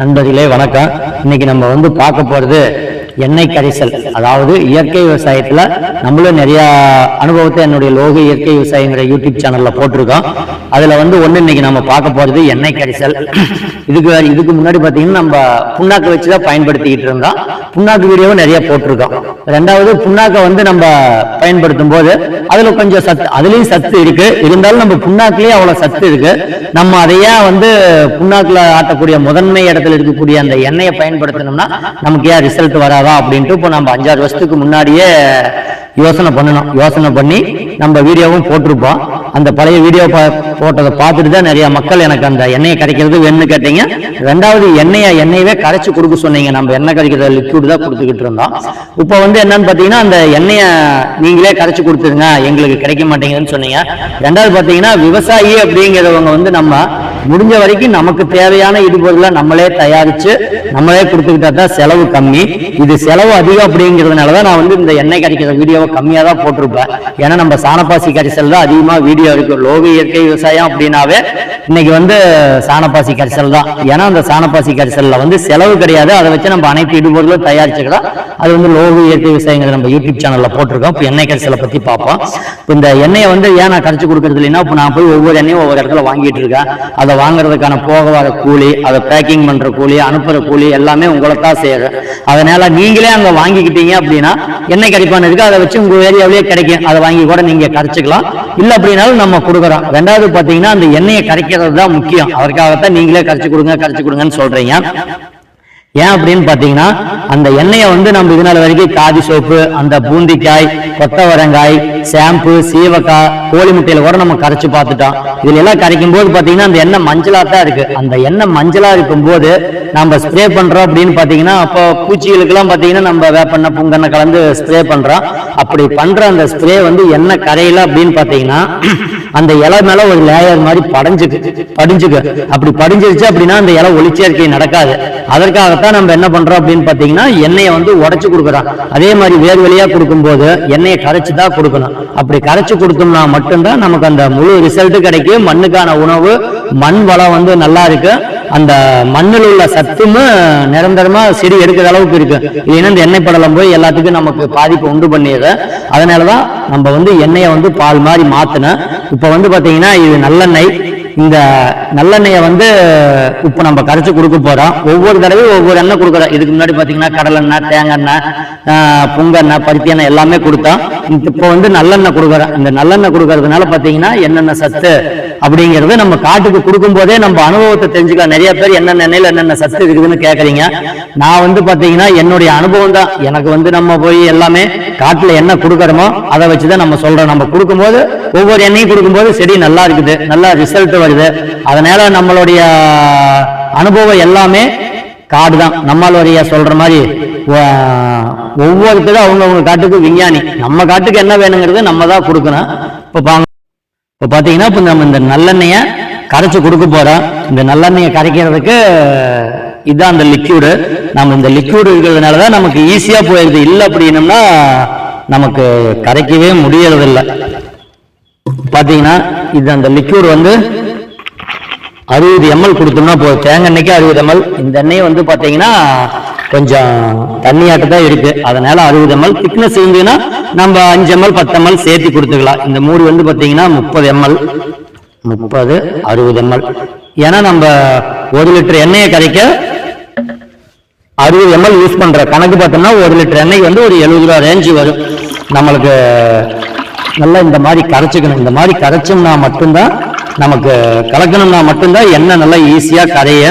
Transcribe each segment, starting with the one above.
நண்பர்களே வணக்கம். இன்னைக்கு நம்ம வந்து பார்க்க போறது எண்ணெய் கரைசல். அதாவது இயற்கை விவசாயத்துல நம்மளும் நிறையா அனுபவத்தை என்னுடைய லோக இயற்கை விவசாயங்கிற யூடியூப் சேனல்ல போட்டிருக்கோம். அதுல வந்து ஒண்ணு இன்னைக்கு நம்ம பார்க்க போறது எண்ணெய் கரைசல். இதுக்கு இதுக்கு முன்னாடி பார்த்தீங்கன்னா நம்ம புண்ணாக்கு வச்சுதான் பயன்படுத்திக்கிட்டு இருந்தோம். புண்ணாக்கு வீடியோவும் நிறைய போட்டிருக்கோம். ரெண்டாவது புண்ணாக்கை வந்து நம்ம பயன்படுத்தும் போது அதுல கொஞ்சம் சத்து அதுலேயும் சத்து இருக்கு. இருந்தாலும் நம்ம புண்ணாக்குலயே அவ்வளவு சத்து இருக்கு. நம்ம அதையே வந்து புண்ணாக்குல ஆட்டக்கூடிய முதன்மை இடத்துல இருக்கக்கூடிய அந்த எண்ணெயை பயன்படுத்தணும்னா நமக்கு ஏன் ரிசல்ட் வராது அப்படின்ட்டு இப்போ நம்ம அஞ்சாறு வருஷத்துக்கு முன்னாடியே யோசனை பண்ணணும். யோசனை பண்ணி நம்ம வீடியோவும் போட்டிருப்போம். அந்த பழைய வீடியோ போட்டதை பார்த்துட்டு தான் நிறைய மக்கள் எனக்கு அந்த எண்ணெயை கிடைக்கிறது வேணும்னு கேட்டீங்க. ரெண்டாவது எண்ணெயை எண்ணெயவே கரைச்சி கொடுக்க சொன்னீங்க. நம்ம எண்ணெய் கிடைக்கிற லிக்விட் தான் கொடுத்துக்கிட்டு இருந்தோம். இப்போ வந்து என்னன்னு பார்த்தீங்கன்னா அந்த எண்ணெயை நீங்களே கரைச்சி கொடுத்துருங்க. எங்களுக்கு கிடைக்க மாட்டேங்குதுன்னு சொன்னீங்க. ரெண்டாவது பார்த்தீங்கன்னா விவசாயி அப்படிங்கிறவங்க வந்து நம்ம முடிஞ்ச வரைக்கும் நமக்கு தேவையான இடுபொருளை நம்மளே தயாரிச்சு நம்மளே கொடுத்துக்கிட்டா தான் செலவு கம்மி. இது செலவு அதிகம் அப்படிங்கிறதுனால தான் நான் வந்து இந்த எண்ணெய் கரைக்கிற வீடியோவை கம்மியாக தான் போட்டிருப்பேன். ஏன்னா நம்ம சாணப்பாசி கரிசல் தான் அதிகமாக வீடியோ இருக்கும் லோக இயற்கை விவசாயம் அப்படின்னாவே இன்னைக்கு வந்து சாணப்பாசி கரிசல் தான். ஏன்னா அந்த சாணப்பாசி கரிசலில் வந்து செலவு கிடையாது. அதை வச்சு நம்ம அனைத்து இடுபொருளும் தயாரிச்சுக்கலாம். அது வந்து லோக இயற்கை விவசாயங்கிறது நம்ம யூடியூப் சேனல்ல போட்டிருக்கோம். இப்போ எண்ணெய் கரைசலை பத்தி பார்ப்போம். இப்போ இந்த எண்ணெயை வந்து ஏன் நான் கரைச்சு கொடுக்குறது இல்லைன்னா இப்போ நான் போய் ஒவ்வொரு எண்ணெயும் ஒவ்வொரு இடத்துல வாங்கிட்டு இருக்கேன். அதை வாங்குறதுக்கான போக வர கூலி அதை பேக்கிங் பண்ற கூலி அனுப்புற கூலி எல்லாமே உங்களை தான் சேரும் அதனால நீங்களே அங்க வாங்கிக்கிட்டீங்க அப்படின்னா எண்ணெய் கரைப்பான் இருக்கு? அதை வச்சு உங்க ஏரியாவிலேயே கிடைக்கும். அதை வாங்கி கூட நீங்க கரைச்சிக்கலாம். இல்ல அப்படின்னாலும் நம்ம கொடுக்குறோம் ரெண்டாவது பாத்தீங்கன்னா அந்த எண்ணெயை கரைக்கிறது தான் முக்கியம். அதற்காகத்தான் நீங்களே கரைச்சு கொடுங்க கரைச்சு கொடுங்கன்னு சொல்றீங்க. ஏன் அப்படின்னு பாத்தீங்கன்னா அந்த எண்ணெயை வந்து நம்ம இது நாள் வரைக்கும் காதி சோப்பு அந்த பூந்திக்காய் கொத்தவரங்காய் ஷாம்பு சீவக்காய் கோழி முட்டையில கூட நம்ம கரைச்சு பார்த்துட்டோம். இதுல எல்லாம் கரைக்கும் போது பாத்தீங்கன்னா அந்த எண்ணெய் மஞ்சளா தான் இருக்கு. அந்த எண்ணெய் மஞ்சளா இருக்கும் போது நம்ம ஸ்ப்ரே பண்றோம் அப்படின்னு பாத்தீங்கன்னா அப்போ பூச்சிகளுக்கெல்லாம் பாத்தீங்கன்னா நம்ம வேப்பெண்ணெய் புங்கெண்ணெய் கலந்து ஸ்ப்ரே பண்றோம். அப்படி பண்ற அந்த ஸ்ப்ரே வந்து எண்ணெய் கரையில அப்படின்னு பாத்தீங்கன்னா அந்த இலை மேல ஒரு லேயர் மாதிரி படைஞ்சுக்கு படிஞ்சுக்கு. அப்படி படிஞ்சிருச்சு அப்படின்னா அந்த இலை ஒளிச்சேர்க்கை நடக்காது. அதற்காகத்தான் நம்ம என்ன பண்றோம் அப்படின்னு பாத்தீங்கன்னா எண்ணெயை வந்து உடைச்சு கொடுக்குறோம். அதே மாதிரி வேறு வழியா கொடுக்கும்போது எண்ணெயை கரைச்சு தான் கொடுக்கணும். அப்படி கரைச்சு கொடுத்தோம்னா மட்டும்தான் நமக்கு அந்த முழு ரிசல்ட் கிடைக்கும். மண்ணுக்கான உணவு மண் வளம் வந்து நல்லா இருக்கு. அந்த மண்ணில் உள்ள சத்தும் நிரந்தரமா செடி எடுக்கிற அளவுக்கு இருக்கு. ஏன்னா இந்த எண்ணெய் படலம் போய் எல்லாத்துக்கும் நமக்கு பாதிப்பு உண்டு பண்ணிடுது. அதனாலதான் நம்ம வந்து எண்ணெயை வந்து பால் மாதிரி மாத்தின இப்ப வந்து பாத்தீங்கன்னா இது நல்லெண்ணெய் இந்த நல்லெண்ணெயை வந்து இப்போ நம்ம கரைச்சி கொடுக்க போகிறோம் ஒவ்வொரு தடவையும் ஒவ்வொரு எண்ணெய் கொடுக்குறோம். இதுக்கு முன்னாடி பார்த்தீங்கன்னா கடலெண்ணெய் தேங்காய் எண்ணெய் புங்கெண்ணெய் பருத்தி எண்ணெய் எல்லாமே கொடுத்தோம். இப்போ வந்து நல்லெண்ணெய் கொடுக்குறோம். இந்த நல்லெண்ணெய் கொடுக்கறதுனால பார்த்தீங்கன்னா என்னென்ன சத்து அப்படிங்கிறது நம்ம காட்டுக்கு கொடுக்கும் போதே நம்ம அனுபவத்தை தெரிஞ்சுக்கலாம். நிறைய பேர் என்னென்ன எண்ணெயில் என்னென்ன சத்து இருக்குதுன்னு கேட்குறீங்க நான் வந்து பார்த்தீங்கன்னா என்னுடைய அனுபவம் தான். எனக்கு வந்து நம்ம போய் எல்லாமே காட்டில் என்ன கொடுக்குறோமோ அதை வச்சு தான் நம்ம சொல்கிறோம் நம்ம கொடுக்கும்போது ஒவ்வொரு எண்ணெயும் கொடுக்கும்போது செடி நல்லா இருக்குது. நல்லா ரிசல்ட் வருது. அதனால நம்மளுடைய அனுபவம் எல்லாமே காடு தான் நம்மளுடைய சொல்ற மாதிரி ஒவ்வொருத்தரும் அவங்கவுங்க காட்டுக்கு விஞ்ஞானி. நம்ம காட்டுக்கு என்ன வேணுங்கிறது நம்ம தான் கொடுக்கணும். இப்போ பாங்க இப்போ பார்த்தீங்கன்னா இப்போ நம்ம இந்த நல்லெண்ணெயை கரைச்சு கொடுக்க போறோம். இந்த நல்லெண்ணெயை கரைக்கிறதுக்கு இதுதான் அந்த லிக்யூடு நம்ம இந்த லிக்யூடு இருக்கிறதுனால தான் நமக்கு ஈஸியாக போயிடுது இல்லை அப்படின்னம்னா நமக்கு கரைக்கவே முடியறதில்லை. பார்த்தீங்கன்னா இது அந்த லிக்யூடு வந்து அறுபது எம்எல் கொடுத்தோம்னா போதும் தேங்காய் எண்ணெய்க்கு அறுபது எம்எல் இந்த எண்ணெய் வந்து பார்த்தீங்கன்னா கொஞ்சம் தண்ணியாட்டு தான் இருக்கு. அதனால அறுபது எம்எல் திக்னஸ் இருந்ததுன்னா நம்ம அஞ்சு எம்எல் பத்து எம்எல் சேர்த்து கொடுத்துக்கலாம். இந்த மூடி வந்து பார்த்தீங்கன்னா முப்பது எம்எல் முப்பது அறுபது எம்எல் ஏன்னா நம்ம ஒரு லிட்டர் எண்ணெயை கரைக்க அறுபது எம்எல் யூஸ் பண்ற கணக்கு பார்த்தோம்னா ஒரு லிட்டர் எண்ணெய் வந்து ஒரு எழுபது ரூபா ரேஞ்சு வரும். நம்மளுக்கு நல்லா இந்த மாதிரி கரைச்சிக்கணும். இந்த மாதிரி கரைச்சோம்னா மட்டும்தான் நமக்கு கலக்கணும்னா மட்டும்தான் எண்ணெய் நல்லா ஈஸியாக கரைய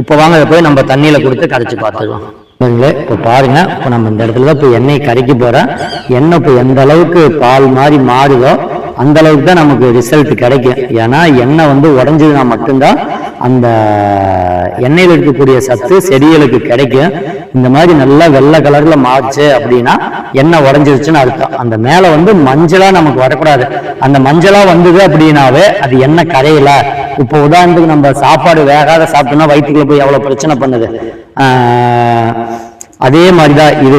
இப்போ வாங்க போய் நம்ம தண்ணியில் கொடுத்து கரைச்சி பார்த்துக்கலாம். சரிங்களே? இப்போ பாருங்க. இப்போ நம்ம இந்த இடத்துல தான் இப்போ எண்ணெய் கரைக்க போகிறேன் எண்ணெய் இப்போ எந்த அளவுக்கு பால் மாதிரி மாறுதோ அந்த அளவுக்கு தான் நமக்கு ரிசல்ட் கிடைக்கும். ஏன்னா எண்ணெய் வந்து உடஞ்சதுன்னா மட்டும்தான் அந்த எண்ணெயில் இருக்கக்கூடிய சத்து செடிகளுக்கு கிடைக்கும். இந்த மாதிரி நல்லா வெள்ளை கலர்ல மாறுச்சு அப்படின்னா எண்ணெய் உடஞ்சிருச்சுன்னு அர்த்தம். அந்த மேலே வந்து மஞ்சளா நமக்கு வரக்கூடாது. அந்த மஞ்சளா வந்தது அப்படின்னாவே அது எண்ணெய் கரையில. இப்போ உதாரணத்துக்கு நம்ம சாப்பாடு வேகாத சாப்பிட்டோம்னா வயிற்றுக்குள்ள போய் எவ்வளவு பிரச்சனை பண்ணுது? அதே மாதிரி தான் இது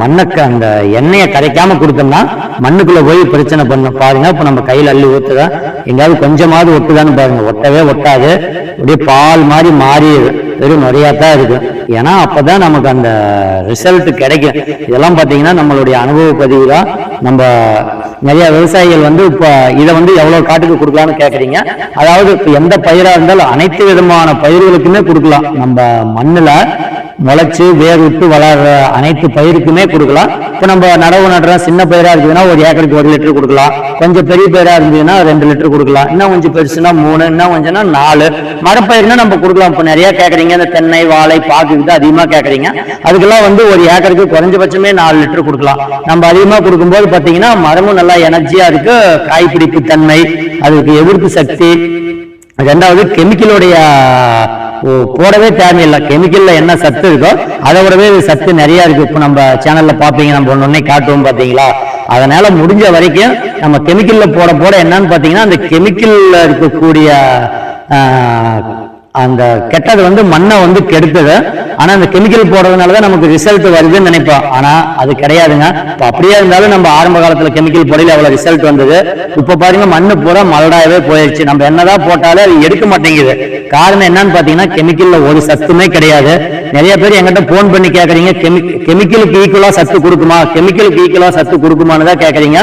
மண்ணுக்கு அந்த எண்ணெயை கரைக்காம கொடுத்தோம்னா மண்ணுக்குள்ள போய் பிரச்சனை பண்ணும். பாருங்க இப்போ நம்ம கையில் அள்ளி ஊத்துதா எங்கேயாவது கொஞ்சமாவது ஒட்டுதான்னு பாருங்க. ஒட்டவே ஒட்டாது. அப்படியே பால் மாதிரி மாறிடுது. வெறும் நிறையா தான் இருக்கும் ஏன்னா அப்பதான் நமக்கு அந்த ரிசல்ட் கிடைக்கும். இதெல்லாம் பார்த்தீங்கன்னா நம்மளுடைய அனுபவ பதிவு தான். நம்ம நிறைய விவசாயிகள் வந்து இப்போ இதை வந்து எவ்வளோ காட்டுக்கு கொடுக்கலாம்னு கேட்குறீங்க அதாவது இப்போ எந்த பயிராக இருந்தாலும் அனைத்து விதமான பயிர்களுக்குமே கொடுக்கலாம். நம்ம மண்ணில் முளைச்சு வேர் விட்டு வளர்ற அனைத்து பயிருக்குமே கொடுக்கலாம். இப்போ நம்ம நடவு நடுறோம் சின்ன பயிராக இருக்குதுன்னா ஒரு ஏக்கருக்கு ஒரு லிட்டர் கொடுக்கலாம். கொஞ்சம் பெரிய பயிராக இருந்ததுன்னா ரெண்டு லிட்டர் கொடுக்கலாம். இன்னும் கொஞ்சம் பெருசுனா மூணு இன்னும் கொஞ்சம்னா நாலு. மரப்பயிர்னா நம்ம கொடுக்கலாம். இப்போ நிறைய கேட்குறீங்க இந்த தென்னை வாழை பாக்கு இது அதிகமாக கேட்குறீங்க அதுக்கெல்லாம் வந்து ஒரு ஏக்கருக்கு குறைஞ்சபட்சமே நாலு லிட்டர் கொடுக்கலாம். நம்ம அதிகமாக கொடுக்கும்போது பார்த்தீங்கன்னா மரமும் நல்லா எனர்ஜியாக இருக்கு. காய்பிடிப்பு தன்மை அதுக்கு எதிர்ப்பு சக்தி. ரெண்டாவது கெமிக்கலுடைய போடவே தேவையில்லை. கெமிக்கல்ல என்ன சத்து இருக்கோ அதை விடவே சத்து நிறைய இருக்கு. இப்போ நம்ம சேனல்ல பாப்பீங்க நம்ம ஒன்னொன்னே காட்டுவோம் பாத்தீங்களா அதனால முடிஞ்ச வரைக்கும் நம்ம கெமிக்கல்ல போட போட என்னன்னு பாத்தீங்கன்னா அந்த கெமிக்கல்ல இருக்கக்கூடிய ஆஹ், அந்த கெட்டது வந்து மண்ணை வந்து கெடுத்தது. ஆனா அந்த கெமிக்கல் போடுறதுனால தான் நமக்கு ரிசல்ட் வருதுன்னு நினைப்போம். ஆனா அது கிடையாதுங்க. இப்ப அப்படியே இருந்தாலும் நம்ம ஆரம்ப காலத்துல கெமிக்கல் போடையில அவ்வளவு ரிசல்ட் வந்தது. இப்ப பாருங்க மண்ணு பூரா மலடாவே போயிடுச்சு நம்ம என்னதான் போட்டாலும் அது எடுக்க மாட்டேங்குது. காரணம் என்னன்னு பாத்தீங்கன்னா கெமிக்கல்ல ஒரு சத்துமே கிடையாது. நிறைய பேர் எங்கிட்ட போன் பண்ணி கேக்குறீங்க கெமிக்கலுக்கு ஈக்குவலா சத்து கொடுக்குமா? கெமிக்கலுக்கு ஈக்குவலா சத்து கொடுக்குமான்னு தான் கேக்குறீங்க.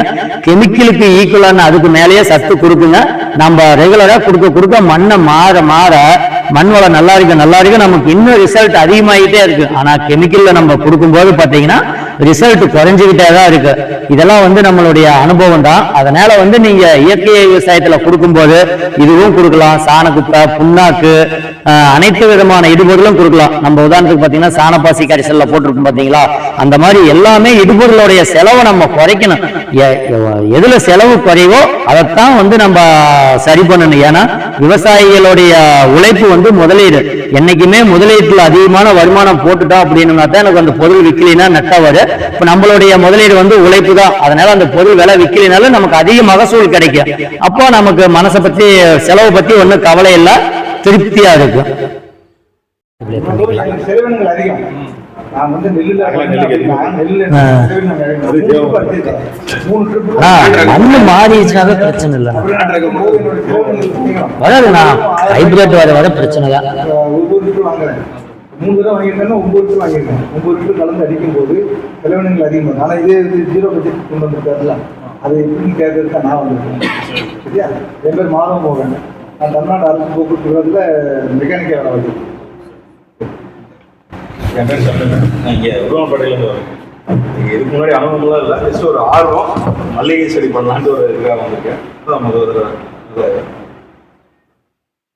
கெமிக்கலுக்கு ஈக்குவலான அதுக்கு மேலேயே சத்து கொடுக்குங்க. நம்ம ரெகுலரா கொடுக்க கொடுக்க மண்ணை மாற மாற மண் வளம் நல்லா இருக்கு நல்லா இருக்கு. நமக்கு இன்னும் ரிசல்ட் அதிகமாயிட்டே இருக்கு. ஆனா கெமிக்கல்ல நம்ம கொடுக்கும்போது பாத்தீங்கன்னா ரிசல்ட் குறைஞ்சுக்கிட்டே தான் இருக்கு. இதெல்லாம் வந்து நம்மளுடைய அனுபவம் தான். அதனால வந்து நீங்க இயற்கை விவசாயத்துல கொடுக்கும்போது இதுவும் கொடுக்கலாம். சாணக்குப்பை புண்ணாக்கு அனைத்து விதமான இடுபொருளும் கொடுக்கலாம். நம்ம உதாரணத்துக்கு பாத்தீங்கன்னா சாணப்பாசி கரிசல்ல போட்டிருக்கோம் பாத்தீங்களா? அந்த மாதிரி எல்லாமே இடுபொருளுடைய செலவை நம்ம குறைக்கணும். எதுல செலவு குறைவோ அதைத்தான் வந்து நம்ம சரி பண்ணணும். ஏன்னா விவசாயிகளுடைய உழைப்பு வந்து முதலீடு. என்னைக்குமே முதலீட்டுல அதிகமான வருமானம் போட்டுட்டோம் அப்படின்னா தான் எனக்கு அந்த பொருள் விற்கலைன்னா நட்டா இப்ப நம்மளுடைய முதலீடு வந்து உழைப்பு தான் அதனால அந்த பொருள் விலை விற்கலைனாலும் நமக்கு அதிக மகசூல் கிடைக்கும். அப்போ நமக்கு மனசை பத்தி செலவு பத்தி ஒண்ணும் கவலை இல்ல. திருப்தியா இருக்கும் மண்ணு மாறிடுச்சுனாவே பிரச்சனை இல்லை. வராதுண்ணா. ஹைபிரிட் வர வர பிரச்சனை தான். மூணு தடவை வாங்கியிருந்தேன்னா ஒன்பது லிட்டர் வாங்கியிருக்கேன் ஒன்பது லிட்டர் கலந்து அடிக்கும் போது செலவினங்கள் அதிகமாக ஆனால் இதே இது ஜீரோ பட்ஜெட் கொண்டு வந்திருக்காருல அது எப்படின்னு கேட்கறதுக்கு தான் நான் வந்திருக்கேன். சரியா? என் பேர் மாதவ மோகன். நான் தமிழ்நாடு அரசு போக்குவரத்து கழகத்தில் மெக்கானிக்காக வேலை பார்த்துருக்கேன் என் பேர் சந்திரன். நான் இங்கே உருவப்படையிலேருந்து வரேன் இங்கே இதுக்கு முன்னாடி அனுபவம்லாம் இல்லை. ஜஸ்ட் ஒரு ஆர்வம். மல்லிகை செடி பண்ணலான்ட்டு ஒரு இதுக்காக வந்திருக்கேன். அதான் முதல் தடவை.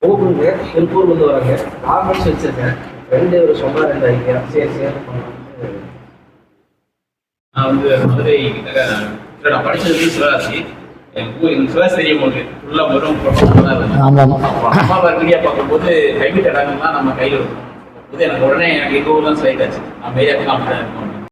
ஊருக்கு திருப்பூர் வந்து வராங்க கார்மெண்ட்ஸ் வச்சிருக்கேன். ரெண்டு ஒரு சொன்னார் ரெண்டு ஐக்கியம் சரி சரி. பண்ணலாம்னு நான் வந்து மதுரை கிட்ட நான் படிச்சது வந்து சிவகாசி. எனக்கு ஊர் எனக்கு சிவகாசி தெரியும் உங்களுக்கு ஃபுல்லா வெறும் அம்மா மீடியா பார்க்கும்போது ஹைபிரிட் இடங்கள்லாம் நம்ம கையில் இருக்கும். போது எனக்கு உடனே எனக்கு எங்கள் ஆச்சு. நம்ம ஏரியாவுக்கு இருக்கும்